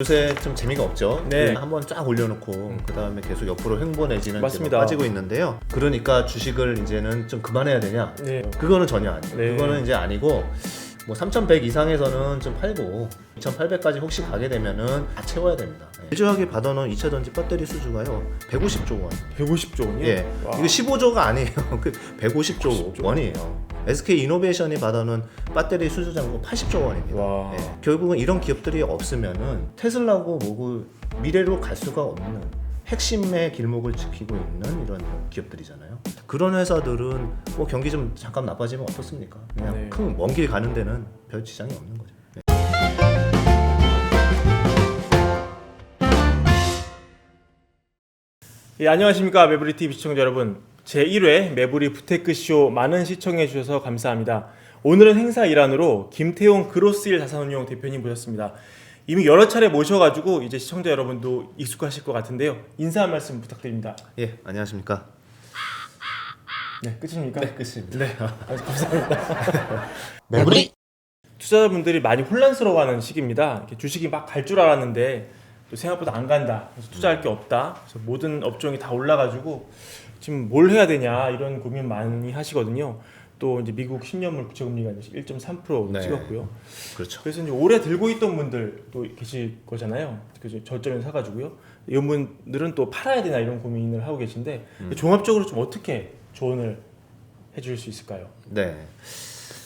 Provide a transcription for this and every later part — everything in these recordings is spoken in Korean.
요새 좀 재미가 없죠. 네. 그 한번 쫙 올려놓고 그 다음에 계속 옆으로 횡보 내지는 맞습니다. 막 빠지고 있는데요. 그러니까 주식을 이제는 좀 그만해야 되냐? 네. 그거는 전혀 아니에요. 네. 그거는 이제 아니고 뭐 3,100 이상에서는 좀 팔고 2,800까지 혹시 가게 되면은 다 채워야 됩니다. 네. 일조하게 받아놓은 2차 전지 배터리 수주가요 150조 원. 150조 원이요? 예, 와. 이거 15조가 아니에요. 그 150조 원이에요. SK 이노베이션이 받아놓은 배터리 수주 잔고 80조 원입니다. 와. 예, 결국은 이런 기업들이 없으면은 테슬라고 뭐고 미래로 갈 수가 없는 핵심의 길목을 지키고 있는 이런 기업들이잖아요. 그런 회사들은 뭐 경기 좀 잠깐 나빠지면 어떻습니까? 그냥 네. 큰 먼 길 가는 데는 별 지장이 없는 거죠. 네. 예, 안녕하십니까 매부리 TV 시청자 여러분. 제 1회 매부리 부테크 쇼 많은 시청해 주셔서 감사합니다. 오늘은 행사 일환으로 김태용 그로스일 자산운용 대표님 모셨습니다. 이미 여러 차례 모셔가지고 이제 시청자 여러분도 익숙하실 것 같은데요. 인사 한 말씀 부탁드립니다. 예, 안녕하십니까? 네, 끝입니까? 네, 끝입니다. 네, 아, 감사합니다. 매부리 투자자분들이 많이 혼란스러워하는 시기입니다. 이렇게 주식이 막 갈 줄 알았는데 또 생각보다 안 간다. 그래서 투자할 게 없다. 그래서 모든 업종이 다 올라가지고 지금 뭘 해야 되냐 이런 고민 많이 하시거든요. 또 이제 미국 10년물 국채금리가 이제 1.3% 네. 찍었고요. 그렇죠. 그래서 이제 오래 들고 있던 분들도 계실 거잖아요. 그래서 저점에 사가지고요. 이런 분들은 또 팔아야 되나 이런 고민을 하고 계신데 음. 종합적으로 좀 어떻게 조언을 해줄 수 있을까요? 네.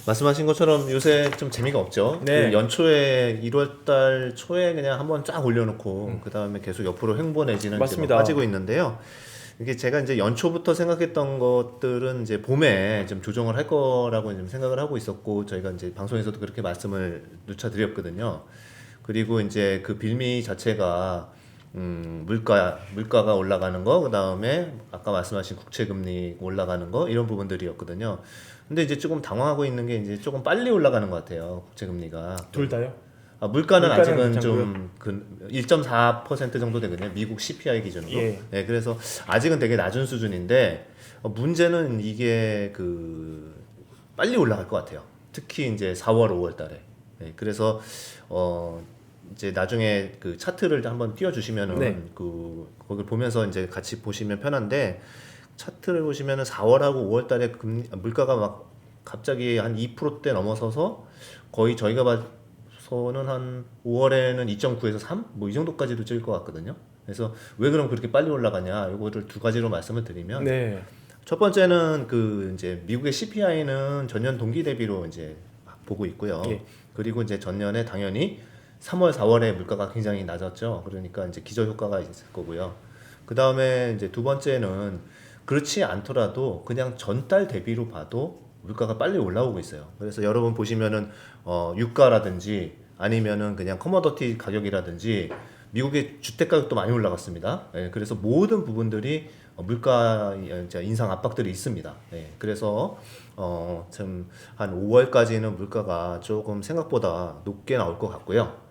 말씀하신 것처럼 요새 좀 재미가 없죠. 네. 그 연초에 1월달 초에 그냥 한번 쫙 올려놓고 그 다음에 계속 옆으로 횡보 내지는 이제 막 맞습니다. 빠지고 있는데요. 이게 제가 이제 연초부터 생각했던 것들은 이제 봄에 좀 조정을 할 거라고 좀 생각을 하고 있었고 저희가 이제 방송에서도 그렇게 말씀을 누차 드렸거든요. 그리고 이제 그 빌미 자체가 음, 물가 물가가 올라가는 거 그다음에 아까 말씀하신 국채 금리 올라가는 거 이런 부분들이었거든요. 근데 이제 조금 당황하고 있는 게 이제 조금 빨리 올라가는 것 같아요. 국채 금리가. 둘 다요? 아, 물가는, 물가는 아직은 괜찮고요. 좀그 1.4% 정도 되거든요. 미국 CPI 기준으로. 예. 네, 그래서 아직은 되게 낮은 수준인데 어, 문제는 이게 그 빨리 올라갈 것 같아요. 특히 이제 4월, 5월 달에. 네, 그래서 어 이제 나중에 그 차트를 한번 띄워 주시면은 네. 그 거기 보면서 이제 같이 보시면 편한데 차트를 보시면은 4월하고 5월 달에 금리 물가가 막 갑자기 한 2%대 넘어서서 거의 저희가 봐서는 한 5월에는 2.9에서 3? 뭐 이 정도까지도 찔것 같거든요. 그래서 왜 그럼 그렇게 빨리 올라가냐? 이거를 두 가지로 말씀을 드리면 네. 첫 번째는 그 이제 미국의 CPI는 전년 동기 대비로 이제 막 보고 있고요. 예. 그리고 이제 전년에 당연히 3월, 4월에 물가가 굉장히 낮았죠. 그러니까 이제 기저 효과가 있을 거고요. 그 다음에 이제 두 번째는 그렇지 않더라도 그냥 전달 대비로 봐도 물가가 빨리 올라오고 있어요. 그래서 여러분 보시면은 어, 유가라든지 아니면은 그냥 커머더티 가격이라든지 미국의 주택 가격도 많이 올라갔습니다. 예, 그래서 모든 부분들이 어, 물가 이제 인상 압박들이 있습니다. 예, 그래서 어, 좀한 5월까지는 물가가 조금 생각보다 높게 나올 것 같고요.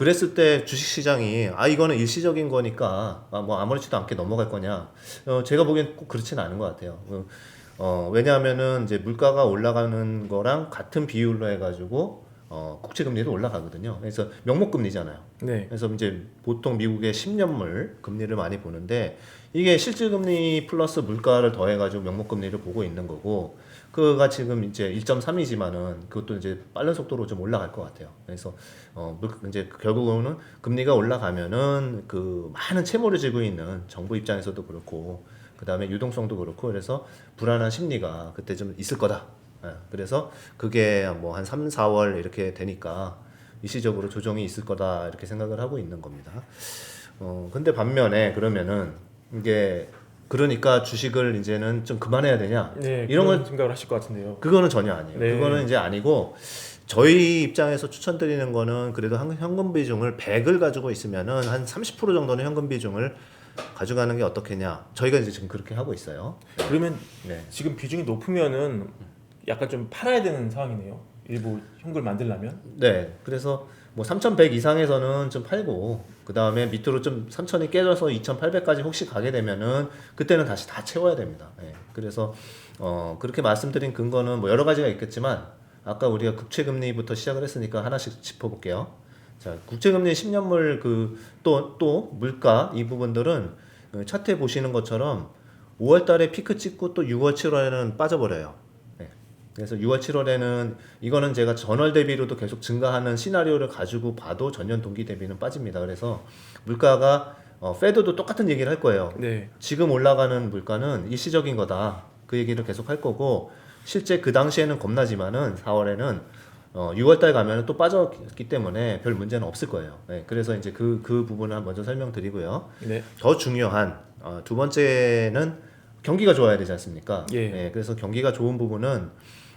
그랬을 때 주식 시장이 아 이거는 일시적인 거니까 아, 뭐 아무렇지도 않게 넘어갈 거냐? 어, 제가 보기엔 꼭 그렇지는 않은 것 같아요. 어, 어, 왜냐하면은 이제 물가가 올라가는 거랑 같은 비율로 해가지고 어, 국채 금리도 올라가거든요. 그래서 명목 금리잖아요. 네. 그래서 이제 보통 미국의 10년물 금리를 많이 보는데 이게 실질 금리 플러스 물가를 더해가지고 명목 금리를 보고 있는 거고 그가 지금 이제 1.3이지만은 그것도 이제 빠른 속도로 좀 올라갈 것 같아요. 그래서 어 물- 이제 결국은 금리가 올라가면은 그 많은 채무를 지고 있는 정부 입장에서도 그렇고 그 다음에 유동성도 그렇고 그래서 불안한 심리가 그때 좀 있을 거다. 예, 그래서 그게 뭐 한 3, 4월 이렇게 되니까 일시적으로 조정이 있을 거다 이렇게 생각을 하고 있는 겁니다. 어 근데 반면에 그러면은 이게 그러니까 주식을 이제는 좀 그만해야 되냐? 네. 이런 걸 생각을 하실 것 같은데요. 그거는 전혀 아니에요. 네. 그거는 이제 아니고 저희 입장에서 추천드리는 거는 그래도 한- 현금 비중을 100을 가지고 있으면은 한 30% 정도는 현금 비중을 가져가는 게 어떻겠냐? 저희가 이제 지금 그렇게 하고 있어요. 그러면 네. 지금 비중이 높으면은 약간 좀 팔아야 되는 상황이네요. 일부 현금을 만들려면. 네. 그래서 뭐 3,100 이상에서는 좀 팔고 그 다음에 밑으로 좀 3,000이 깨져서 2,800까지 혹시 가게 되면은 그때는 다시 다 채워야 됩니다. 예. 그래서 어 그렇게 말씀드린 근거는 뭐 여러 가지가 있겠지만 아까 우리가 국채 금리부터 시작을 했으니까 하나씩 짚어볼게요. 자, 국제금리 10년물 그 또 또 물가 이 부분들은 그 차트에 보시는 것처럼 5월 달에 피크 찍고 또 6월 7월에는 빠져버려요. 네. 그래서 6월 7월에는 이거는 제가 전월 대비로도 계속 증가하는 시나리오를 가지고 봐도 전년 동기 대비는 빠집니다. 그래서 물가가 어, 페드도 똑같은 얘기를 할 거예요. 네. 지금 올라가는 물가는 일시적인 거다. 그 얘기를 계속 할 거고 실제 그 당시에는 겁나지만은 4월에는 어, 6월달 가면은 또 빠졌기 때문에 별 문제는 없을 거예요. 네, 그래서 이제 그 그 부분을 먼저 설명드리고요. 네. 더 중요한 어, 두 번째는 경기가 좋아야 되지 않습니까? 예. 네, 그래서 경기가 좋은 부분은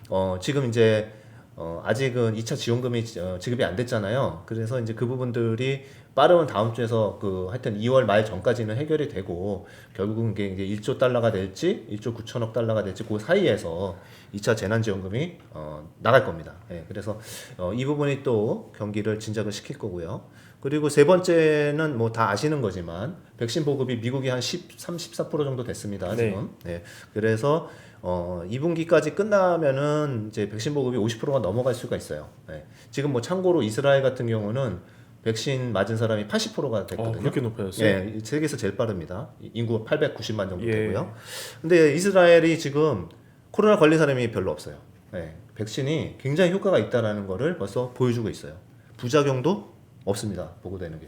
어, 지금 이제 어, 아직은 2차 지원금이 어, 지급이 안 됐잖아요. 그래서 이제 그 부분들이 빠르면 다음 주에서 그 하여튼 2월 말 전까지는 해결이 되고 결국은 이게 이제 1조 달러가 될지 1조 9천억 달러가 될지 그 사이에서 2차 재난지원금이 어, 나갈 겁니다. 예, 그래서 어, 이 부분이 또 경기를 진작을 시킬 거고요. 그리고 세 번째는 뭐 다 아시는 거지만 백신 보급이 미국이 한 13, 14% 정도 됐습니다. 네. 지금. 네. 그래서 어, 2분기까지 끝나면은 이제 백신 보급이 50%가 넘어갈 수가 있어요. 네. 지금 뭐 참고로 이스라엘 같은 경우는 백신 맞은 사람이 80%가 어, 됐거든요. 그렇게 높아졌어요. 예, 세계에서 제일 빠릅니다. 인구 890만 정도 예. 되고요. 근데 이스라엘이 지금 코로나 걸린 사람이 별로 없어요. 예, 백신이 굉장히 효과가 있다라는 거를 벌써 보여주고 있어요. 부작용도 없습니다. 보고되는 게.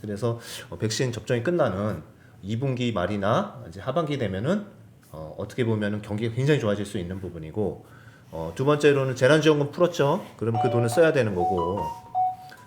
그래서 어, 백신 접종이 끝나는 2분기 말이나 이제 하반기 되면은 어, 어떻게 보면은 경기가 굉장히 좋아질 수 있는 부분이고 어, 두 번째로는 재난지원금 풀었죠. 그럼 그 돈을 써야 되는 거고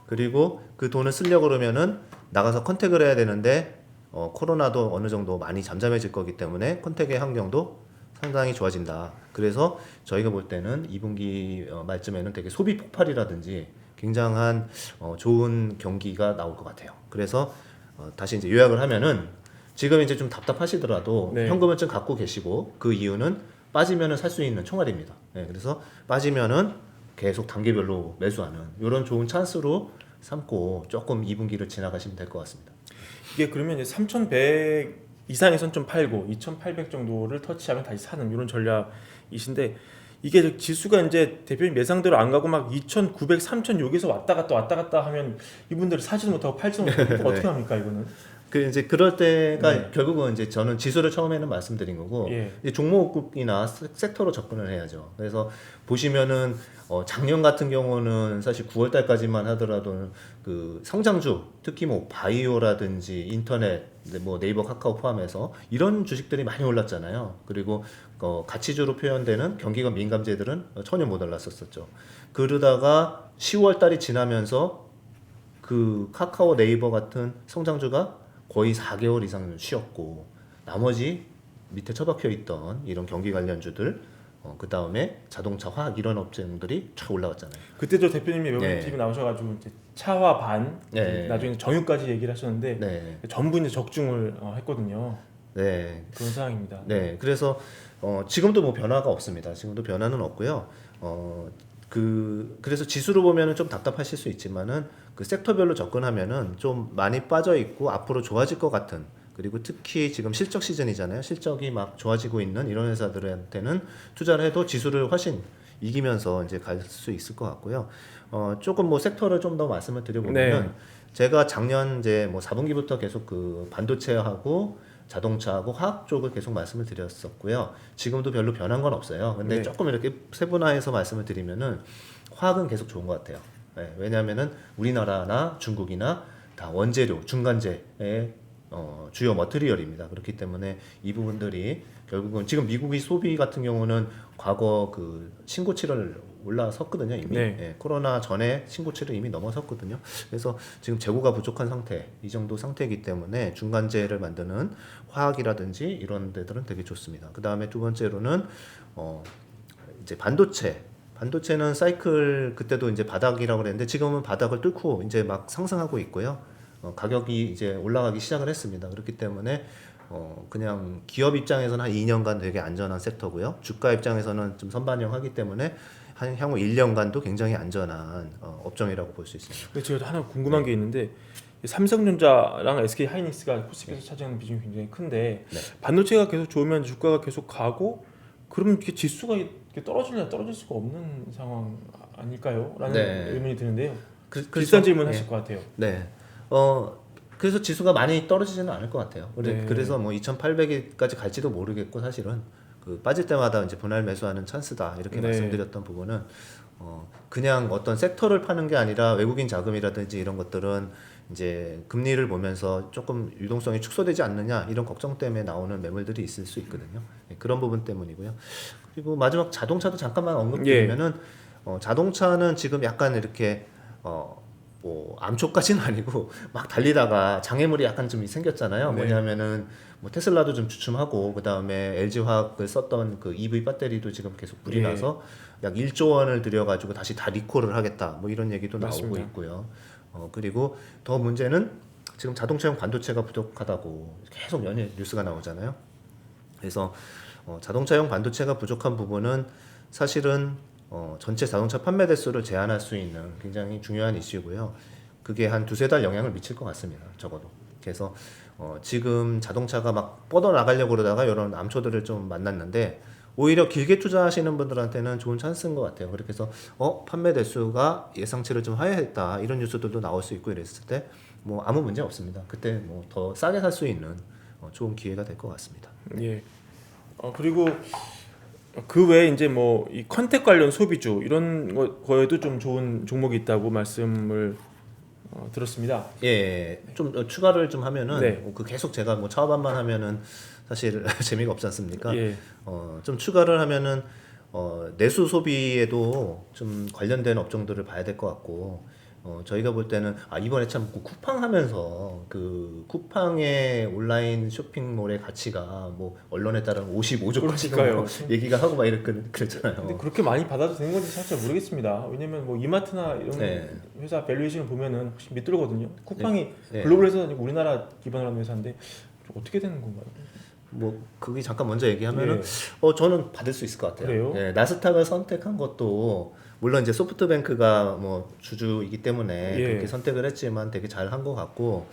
그리고 그 돈을 쓰려고 그러면은 나가서 컨택을 해야 되는데 어, 코로나도 어느 정도 많이 잠잠해질 거기 때문에 컨택의 환경도 상당히 좋아진다. 그래서 저희가 볼 때는 2분기 어, 말쯤에는 되게 소비 폭발이라든지 굉장한 어, 좋은 경기가 나올 것 같아요. 그래서 어, 다시 이제 요약을 하면은 지금 이제 좀 답답하시더라도 네. 현금을 좀 갖고 계시고 그 이유는 빠지면은 살 수 있는 총알입니다. 네, 그래서 빠지면은 계속 단계별로 매수하는 이런 좋은 찬스로 삼고 조금 2분기를 지나가시면 될 것 같습니다. 이게 그러면 이제 3,100 이상에선 좀 팔고 2,800 정도를 터치하면 다시 사는 이런 전략이신데 이게 저 지수가 이제 대표님 예상대로 안 가고 막 2,900, 3,000 여기서 왔다 갔다 왔다 갔다 하면 이분들은 사지도 못하고 팔지도 못하고 네. 어떻게 합니까 이거는? 그 이제 그럴 때가 네. 결국은 이제 저는 지수를 처음에는 말씀드린 거고 예. 종목이나 섹- 섹터로 접근을 해야죠. 그래서 보시면은 어 작년 같은 경우는 사실 9월 달까지만 하더라도 그 성장주 특히 뭐 바이오라든지 인터넷 뭐 네이버 카카오 포함해서 이런 주식들이 많이 올랐잖아요. 그리고 어 가치주로 표현되는 경기가 민감제들은 전혀 못 올랐었었죠. 그러다가 10월 달이 지나면서 그 카카오 네이버 같은 성장주가 거의 4개월 이상 쉬었고 나머지 밑에 처박혀 있던 이런 경기 관련주들 어, 그 다음에 자동차 화학 이런 업종들이 쫙 올라왔잖아요. 그때도 대표님이 외국 네. TV 나오셔가지고 이제 차와 반 네. 나중에 정유까지 얘기를 하셨는데 네, 전부 이제 적중을 어, 했거든요. 네, 그런 상황입니다. 네. 그래서 어, 지금도 뭐 변화가 없습니다. 지금도 변화는 없고요. 어, 그 그래서 지수로 보면은 좀 답답하실 수 있지만은 그 섹터별로 접근하면은 좀 많이 빠져 있고 앞으로 좋아질 것 같은 그리고 특히 지금 실적 시즌이잖아요. 실적이 막 좋아지고 있는 이런 회사들한테는 투자를 해도 지수를 훨씬 이기면서 이제 갈 수 있을 것 같고요. 어, 조금 뭐 섹터를 좀 더 말씀을 드려보면은 네. 제가 작년 이제 뭐 4분기부터 계속 그 반도체하고 자동차하고 화학 쪽을 계속 말씀을 드렸었고요. 지금도 별로 변한 건 없어요. 근데 네. 조금 이렇게 세분화해서 말씀을 드리면은 화학은 계속 좋은 것 같아요. 네, 왜냐하면은 우리나라나 중국이나 다 원재료, 중간재의 어, 주요 머트리얼입니다. 그렇기 때문에 이 부분들이 결국은 지금 미국의 소비 같은 경우는 과거 그 신고치를 올라섰거든요 이미 네. 예, 코로나 전에 신고치를 이미 넘어섰거든요. 그래서 지금 재고가 부족한 상태 이 정도 상태이기 때문에 중간재를 만드는 화학이라든지 이런 데들은 되게 좋습니다. 그 다음에 두 번째로는 어 이제 반도체 반도체는 사이클 그때도 이제 바닥이라고 그랬는데 지금은 바닥을 뚫고 이제 막 상승하고 있고요. 어, 가격이 이제 올라가기 시작을 했습니다. 그렇기 때문에 어, 그냥 기업 입장에서는 한 2년간 되게 안전한 섹터고요. 주가 입장에서는 좀 선반영하기 때문에 한 향후 1년간도 굉장히 안전한 어, 업종이라고 볼 수 있습니다. 제가 하나 궁금한 게 있는데 이 삼성전자랑 SK 하이닉스가 코스피에서 차지하는 비중이 굉장히 큰데 네. 반도체가 계속 좋으면 주가가 계속 가고 그러면 이게 지수가 이렇게 떨어질래 떨어질 수가 없는 상황 아닐까요? 라는 네. 의문이 드는데요. 그, 비슷한 그렇죠. 질문 예. 하실 것 같아요. 네. 어 그래서 지수가 많이 떨어지지는 않을 것 같아요. 네. 그래서 뭐 2,800까지 갈지도 모르겠고 사실은 그 빠질 때마다 이제 분할 매수하는 찬스다 이렇게 네. 말씀드렸던 부분은 어 그냥 어떤 섹터를 파는 게 아니라 외국인 자금이라든지 이런 것들은 이제 금리를 보면서 조금 유동성이 축소되지 않느냐 이런 걱정 때문에 나오는 매물들이 있을 수 있거든요. 네, 그런 부분 때문이고요. 그리고 마지막 자동차도 잠깐만 언급드리면은 어, 자동차는 지금 약간 이렇게 어, 뭐 암초까지는 아니고 막 달리다가 장애물이 약간 좀 생겼잖아요. 네. 뭐냐면은 뭐 테슬라도 좀 주춤하고 그 다음에 LG 화학을 썼던 그 EV 배터리도 지금 계속 불이 예. 나서 약 1조 원을 들여 가지고 다시 다 리콜을 하겠다. 뭐 이런 얘기도 맞습니다. 나오고 있고요. 어 그리고 더 문제는 지금 자동차용 반도체가 부족하다고 계속 연일 뉴스가 나오잖아요. 그래서 어, 자동차용 반도체가 부족한 부분은 사실은 어, 전체 자동차 판매 대수를 제한할 수 있는 굉장히 중요한 이슈고요. 그게 한 두세 달 영향을 미칠 것 같습니다. 적어도. 그래서 어, 지금 자동차가 막 뻗어 나가려고 그러다가 이런 암초들을 좀 만났는데 오히려 길게 투자하시는 분들한테는 좋은 찬스인 것 같아요. 그렇게 해서 어 판매 대수가 예상치를 좀 하회했다 이런 뉴스들도 나올 수 있고 이랬을 때 뭐 아무 문제 없습니다. 그때 뭐 더 싸게 살 수 있는 어, 좋은 기회가 될 것 같습니다. 예. 어, 그리고 그 외에 이제 뭐 이 컨택 관련 소비주 이런 거, 거에도 좀 좋은 종목이 있다고 말씀을 어, 들었습니다. 예, 좀 어, 추가를 좀 하면은 네. 어, 그 계속 제가 뭐 차업안만 하면은 사실 재미가 없지 않습니까? 예. 어, 좀 추가를 하면은 어, 내수 소비에도 좀 관련된 업종들을 봐야 될 것 같고 어, 저희가 볼 때는 아 이번에 참그 쿠팡 하면서 그 쿠팡의 온라인 쇼핑몰의 가치가 뭐 언론에 따르면 55조까지 그러니까요. 얘기가 하고 막 이랬 그랬잖아요. 근데 그렇게 많이 받아도 되는 건지 사실 모르겠습니다. 왜냐면 뭐 이마트나 이런 네. 회사 밸류에이션을 보면은 혹시 밑들거든요. 쿠팡이 네. 글로벌 회사가 아니고 우리나라 기반으로 하는 회사인데 좀 어떻게 되는 건가요? 뭐 그게 잠깐 먼저 얘기하면은 예. 어 저는 받을 수 있을 것 같아요. 그래요? 예, 나스닥을 선택한 것도 물론 이제 소프트뱅크가 뭐 주주이기 때문에 예. 그렇게 선택을 했지만 되게 잘 한 것 같고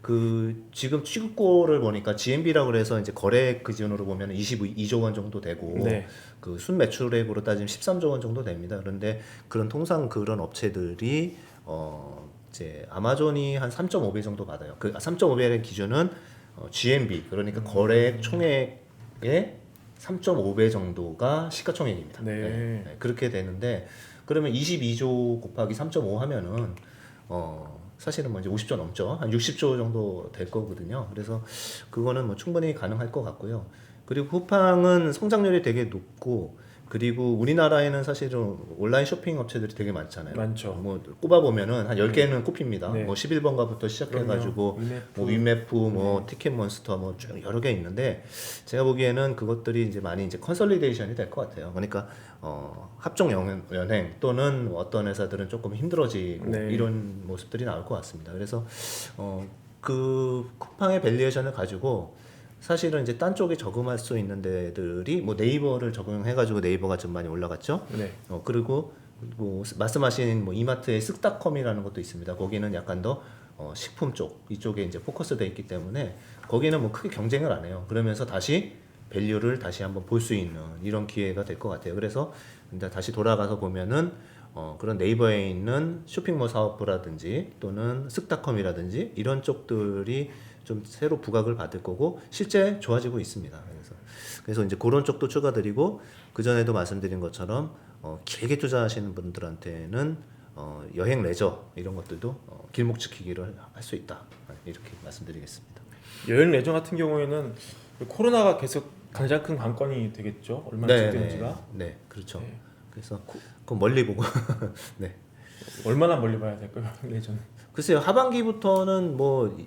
그 지금 취급고를 보니까 GMB라고 그래서 이제 거래액 기준으로 보면 22조 원 정도 되고 네. 그 순 매출액으로 따지면 13조 원 정도 됩니다. 그런데 그런 통상 그런 업체들이 어 이제 아마존이 한 3.5배 정도 받아요. 그 3.5배의 기준은 어, GMB 그러니까 거래액 총액의 3.5배 정도가 시가총액입니다. 네. 그렇게 되는데 그러면 22조 곱하기 3.5 하면은 어 사실은 뭐 이제 50조 넘죠. 한 60조 정도 될 거거든요. 그래서 그거는 뭐 충분히 가능할 것 같고요. 그리고 쿠팡은 성장률이 되게 높고 그리고 우리나라에는 사실은 온라인 쇼핑 업체들이 되게 많잖아요. 많죠. 뭐 꼽아 보면은 한 10개는 꼽힙니다. 네. 뭐 11번가부터 시작해 가지고 그럼요. 뭐 위메프, 뭐 티켓몬스터 뭐 쭉 여러 개 있는데 제가 보기에는 그것들이 이제 많이 이제 컨설리데이션이 될 것 같아요. 그러니까 어, 합종 연- 연행 또는 어떤 회사들은 조금 힘들어지고 네. 이런 모습들이 나올 것 같습니다. 그래서 어, 그 쿠팡의 밸리에이션을 가지고 사실은 이제 딴 쪽에 저금할 수 있는 데들이 뭐 네이버를 적용해가지고 네이버가 좀 많이 올라갔죠. 네. 어 그리고 뭐 말씀하신 뭐 이마트의 쓱닷컴이라는 것도 있습니다. 거기는 약간 더 어, 식품 쪽 이쪽에 이제 포커스돼 있기 때문에 거기는 뭐 크게 경쟁을 안 해요. 그러면서 다시 밸류를 다시 한번 볼 수 있는 이런 기회가 될 것 같아요. 그래서 이제 다시 돌아가서 보면은 어, 그런 네이버에 있는 쇼핑몰 사업부라든지 또는 쓱닷컴이라든지 이런 쪽들이 좀 새로 부각을 받을 거고 실제 좋아지고 있습니다. 그래서 그래서 이제 그런 쪽도 추가드리고 그 전에도 말씀드린 것처럼 어, 길게 투자하시는 분들한테는 어, 여행 레저 이런 것들도 어, 길목 지키기를 할 수 있다 이렇게 말씀드리겠습니다. 여행 레저 같은 경우에는 코로나가 계속 가장 큰 관건이 되겠죠. 얼마나 지속되는지가 네, 네, 그렇죠. 네. 그래서 그 멀리 보고 네. 얼마나 멀리 봐야 될까요? 레저는. 글쎄요 하반기부터는 뭐 이-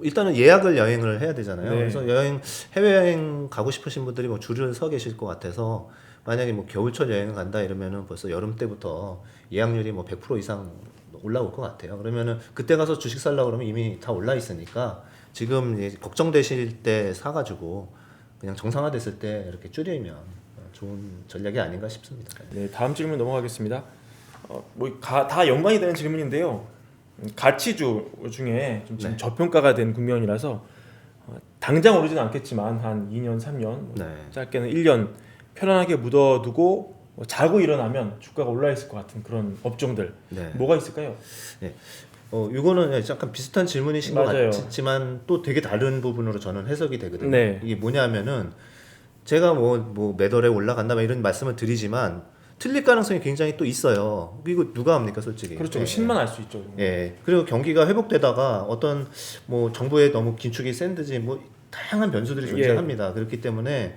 일단은 예약을 여행을 해야 되잖아요. 네. 그래서 여행 해외 여행 가고 싶으신 분들이 뭐 줄을 서 계실 것 같아서 만약에 뭐 겨울철 여행을 간다 이러면은 벌써 여름 때부터 예약률이 뭐 100% 이상 올라올 것 같아요. 그러면은 그때 가서 주식 살라 그러면 이미 다 올라 있으니까 지금 걱정되실 때 사가지고 그냥 정상화됐을 때 이렇게 줄이면 좋은 전략이 아닌가 싶습니다. 네, 다음 질문 넘어가겠습니다. 어, 뭐다 연관이 되는 질문인데요. 음, 가치주 중에 좀 지금 네. 저평가가 된 국면이라서 어, 당장 오르지는 않겠지만 한 2년, 3년, 뭐 네. 짧게는 1년 편안하게 묻어두고 뭐 자고 일어나면 주가가 올라 있을 것 같은 그런 업종들 네. 뭐가 있을까요? 어, 이거는 약간 비슷한 질문이신 것 맞아요. 같지만 또 되게 다른 부분으로 저는 해석이 되거든요. 네. 이게 뭐냐면은 제가 뭐, 뭐 매달에 올라간다 막 이런 말씀을 드리지만 틀릴 가능성이 굉장히 또 있어요. 이거 누가 합니까, 솔직히? 그렇죠. 예, 신만 알 수 있죠. 예. 그리고 경기가 회복되다가 어떤 뭐 정부의 너무 긴축이 센 듯이 뭐 다양한 변수들이 예. 존재합니다. 그렇기 때문에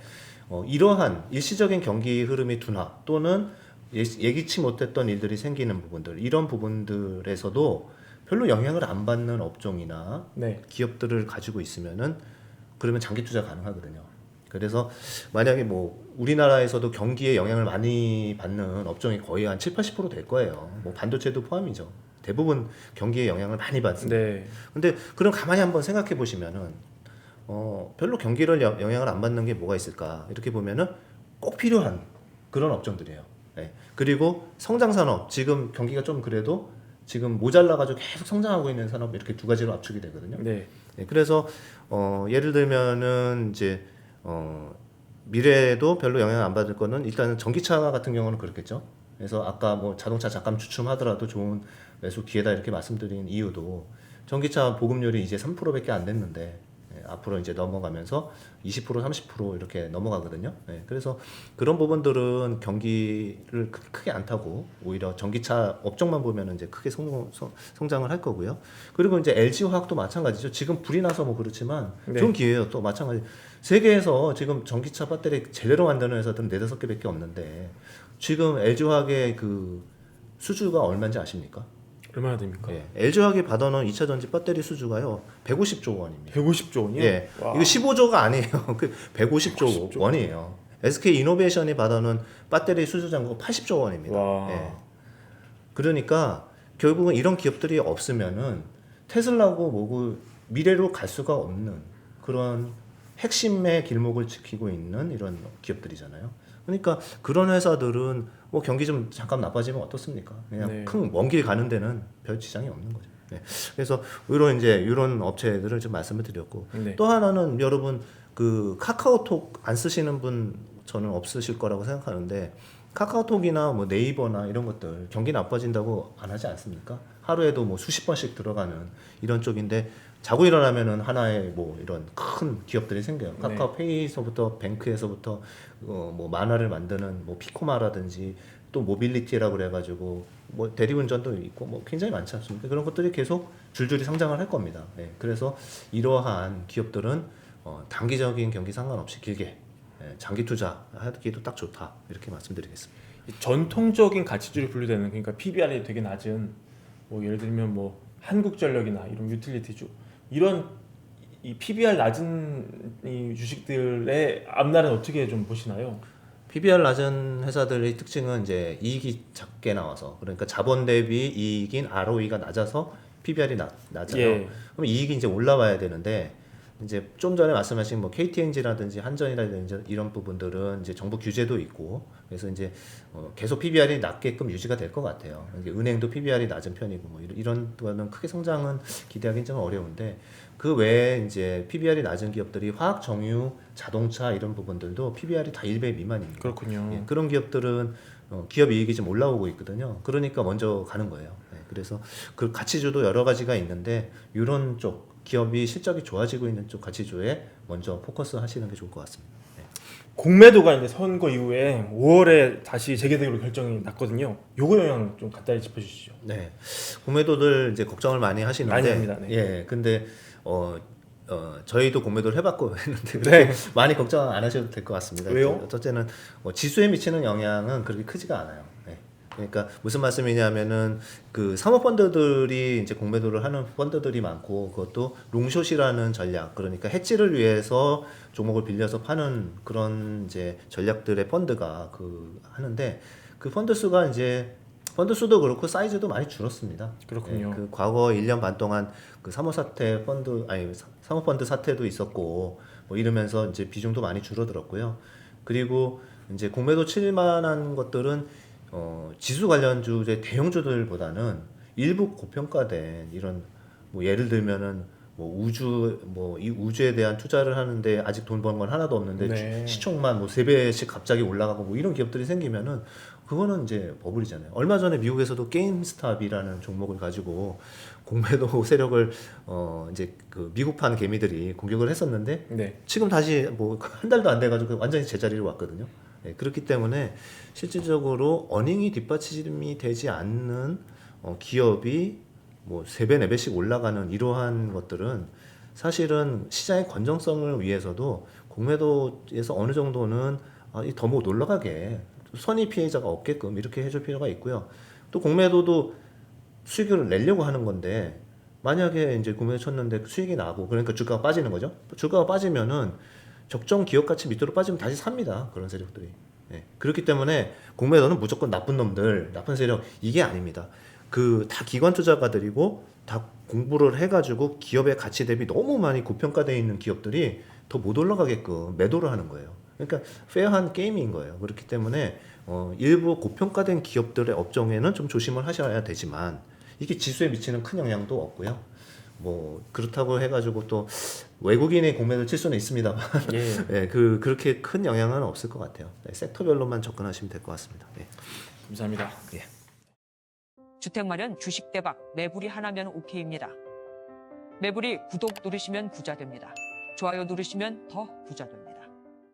어, 이러한 일시적인 경기 흐름이 둔화 또는 예- 예기치 못했던 일들이 생기는 부분들 이런 부분들에서도 별로 영향을 안 받는 업종이나 네. 기업들을 가지고 있으면은 그러면 장기 투자 가능하거든요. 그래서 만약에 뭐 우리나라에서도 경기에 영향을 많이 받는 업종이 거의 한 7, 80%될 거예요. 뭐 반도체도 포함이죠. 대부분 경기에 영향을 많이 받습니다. 네. 근데 그럼 가만히 한번 생각해 보시면은 어, 별로 경기를 여- 영향을 안 받는 게 뭐가 있을까? 이렇게 보면은 꼭 필요한 그런 업종들이에요. 예. 그리고 성장 산업 지금 경기가 좀 그래도 지금 모자라 가지고 계속 성장하고 있는 산업 이렇게 두 가지로 압축이 되거든요. 네. 예, 그래서 어, 예를 들면은 이제 어, 미래에도 별로 영향 안 받을 거는 일단은 전기차 같은 경우는 그렇겠죠. 그래서 아까 뭐 자동차 잠깐 주춤하더라도 좋은 매수 기회다 이렇게 말씀드린 이유도 전기차 보급률이 이제 3%밖에 안 됐는데 예, 앞으로 이제 넘어가면서 20% 30% 이렇게 넘어가거든요. 예, 그래서 그런 부분들은 경기를 크- 크게 안 타고 오히려 전기차 업종만 보면은 이제 크게 성, 성, 성장을 할 거고요. 그리고 이제 LG 화학도 마찬가지죠. 지금 불이 나서 뭐 그렇지만 네. 좋은 기회예요. 또 마찬가지. 세계에서 지금 전기차 배터리 제대로 만드는 회사들은 네다섯 개밖에 없는데 지금 LG 화학의 그 수주가 얼마인지 아십니까? 얼마나 됩니까? 예. LG 화학이 받아놓은 2차 전지 배터리 수주가요. 150조 원입니다. 150조 원이요? 예. 와. 이거 15조가 아니에요. 그 150조, 원이에요. SK 이노베이션이 받아놓은 배터리 수주 잔고 80조 원입니다. 와. 예. 그러니까 결국은 이런 기업들이 없으면은 테슬라고 뭐고 미래로 갈 수가 없는 그런 핵심의 길목을 지키고 있는 이런 기업들이잖아요. 그러니까 그런 회사들은 뭐 경기 좀 잠깐 나빠지면 어떻습니까? 그냥 네. 큰먼 길 가는 데는 별 지장이 없는 거죠. 네. 그래서 이런 이제 이런 업체들을 좀 말씀을 드렸고 네. 또 하나는 여러분 그 카카오톡 안 쓰시는 분 저는 없으실 거라고 생각하는데 카카오톡이나 뭐 네이버나 이런 것들 경기 나빠진다고 안 하지 않습니까? 하루에도 뭐 수십 번씩 들어가는 이런 쪽인데 자고 일어나면은 하나의 뭐 이런 큰 기업들이 생겨요. 네. 카카오페이서부터 뱅크에서부터 어 뭐 만화를 만드는 뭐 피코마라든지 또 모빌리티라고 그래가지고 뭐 대리운전도 있고 뭐 굉장히 많지 않습니까? 그런 것들이 계속 줄줄이 성장을 할 겁니다. 예, 그래서 이러한 기업들은 어, 단기적인 경기 상관없이 길게 예, 장기 투자하기도 딱 좋다 이렇게 말씀드리겠습니다. 이 전통적인 가치줄이 분류되는 그러니까 PBR이 되게 낮은 뭐 예를 들면 뭐 한국전력이나 이런 유틸리티주 이런 이 PBR 낮은 이 주식들의 앞날은 어떻게 좀 보시나요? PBR 낮은 회사들의 특징은 이제 이익이 작게 나와서 그러니까 자본 대비 이익인 ROE가 낮아서 PBR이 낮, 낮아요. 예. 그럼 이익이 이제 올라와야 되는데 이제 좀 전에 말씀하신 뭐 KTNG라든지 한전이라든지 이런 부분들은 이제 정부 규제도 있고 그래서 이제 어 계속 PBR이 낮게끔 유지가 될 것 같아요. 은행도 PBR이 낮은 편이고 뭐 이런- 이런 거는 크게 성장은 기대하기는 좀 어려운데 그 외에 이제 PBR이 낮은 기업들이 화학 정유, 자동차 이런 부분들도 PBR이 다 1배 미만입니다. 그렇군요. 예, 그런 기업들은 어, 기업 이익이 좀 올라오고 있거든요. 그러니까 먼저 가는 거예요. 예, 그래서 그 가치주도 여러 가지가 있는데 이런 쪽 기업이 실적이 좋아지고 있는 쪽 가치주에 먼저 포커스 하시는 게 좋을 것 같습니다. 네. 공매도가 이제 선거 이후에 5월에 다시 재개되기로 결정이 났거든요. 요거 영향 좀 간단히 짚어주시죠. 네. 공매도들 이제 걱정을 많이 하시는데 많이 합니다, 네. 예. 근데 어, 어 저희도 공매도를 해봤고 했는데 네. 많이 걱정 안 하셔도 될 것 같습니다. 왜요? 첫째는 뭐 지수에 미치는 영향은 그렇게 크지가 않아요. 네. 그러니까 무슨 말씀이냐면은 그 사모펀드들이 이제 공매도를 하는 펀드들이 많고 그것도 롱숏이라는 전략 그러니까 해지를 위해서 종목을 빌려서 파는 그런 이제 전략들의 펀드가 그 하는데 그 펀드 수가 이제 펀드 수도 그렇고 사이즈도 많이 줄었습니다. 그렇군요. 예, 그 과거 1년 반 동안 그 사모 사태 펀드 아니 사- 사모 펀드 사태도 있었고 뭐 이러면서 이제 비중도 많이 줄어들었고요. 그리고 이제 공매도 칠 만한 것들은 어 지수 관련주의 대형주들보다는 일부 고평가된 이런 뭐 예를 들면은 뭐 우주 뭐 이 우주에 대한 투자를 하는데 아직 돈 버는 건 하나도 없는데 네. 시- 시총만 뭐 세 배씩 갑자기 올라가고 뭐 이런 기업들이 생기면은 그거는 이제 버블이잖아요. 얼마 전에 미국에서도 게임스탑이라는 종목을 가지고 공매도 세력을 어 이제 그 미국판 개미들이 공격을 했었는데 네. 지금 다시 뭐 한 달도 안 돼 가지고 완전히 제자리로 왔거든요. 예, 그렇기 때문에 실질적으로 어닝이 뒷받침이 되지 않는 어, 기업이 뭐세 배, 네 배씩 올라가는 이러한 것들은 사실은 시장의 건정성을 위해서도 공매도에서 어느 정도는 아, 더못 올라가게 선의 피해자가 없게끔 이렇게 해줄 필요가 있고요. 또 공매도도 수익을 내려고 하는 건데 만약에 이제 구매를 쳤는데 수익이 나고 그러니까 주가가 빠지는 거죠. 주가가 빠지면은 적정 기업 가치 밑으로 빠지면 다시 삽니다. 그런 세력들이. 예. 그렇기 때문에 공매도는 무조건 나쁜 놈들, 나쁜 세력 이게 아닙니다. 그 다 기관 투자가들이고 다 공부를 해가지고 기업의 가치 대비 너무 많이 고평가되어 있는 기업들이 더 못 올라가게끔 매도를 하는 거예요. 그러니까 페어한 게임인 거예요. 그렇기 때문에 어, 일부 고평가된 기업들의 업종에는 좀 조심을 하셔야 되지만 이게 지수에 미치는 큰 영향도 없고요. 뭐 그렇다고 해가지고 또 외국인의 공매를 칠 수는 있습니다만, 예. 예, 그 그렇게 큰 영향은 없을 것 같아요. 네, 섹터별로만 접근하시면 될 것 같습니다. 예. 감사합니다. 주택 마련 주식 대박 매불이 하나면 오케이입니다. 매불이 구독 누르시면 부자 됩니다. 좋아요 누르시면 더 부자 됩니다.